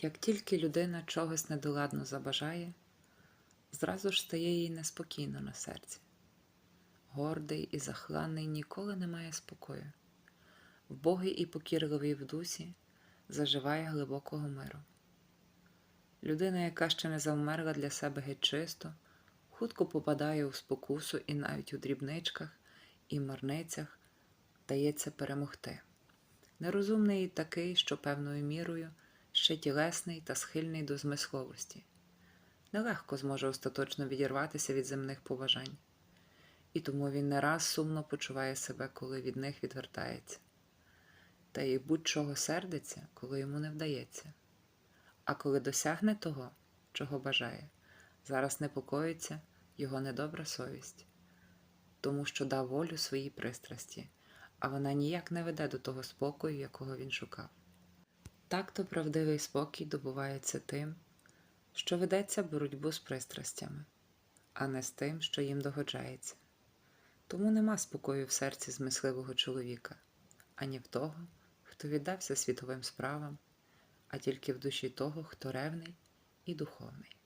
Як тільки людина чогось недоладно забажає, зразу ж стає їй неспокійно на серці. Гордий і захланий ніколи не має спокою. Вбогий і покірливий в дусі заживає глибокого миру. Людина, яка ще не завмерла для себе геть чисто, хутко попадає у спокусу і навіть у дрібничках і марницях дається перемогти. Нерозумний такий, що певною мірою ще тілесний та схильний до змисловості. Нелегко зможе остаточно відірватися від земних побажань, і тому він не раз сумно почуває себе, коли від них відвертається, та й будь-чого сердиться, коли йому не вдається. А коли досягне того, чого бажає, зараз непокоїться його недобра совість, тому що дав волю своїй пристрасті, а вона ніяк не веде до того спокою, якого він шукав. Так то правдивий спокій добувається тим, що ведеться боротьбу з пристрастями, а не з тим, що їм догоджається. Тому нема спокою в серці змисливого чоловіка, ані в того, хто віддався світовим справам, а тільки в душі того, хто ревний і духовний.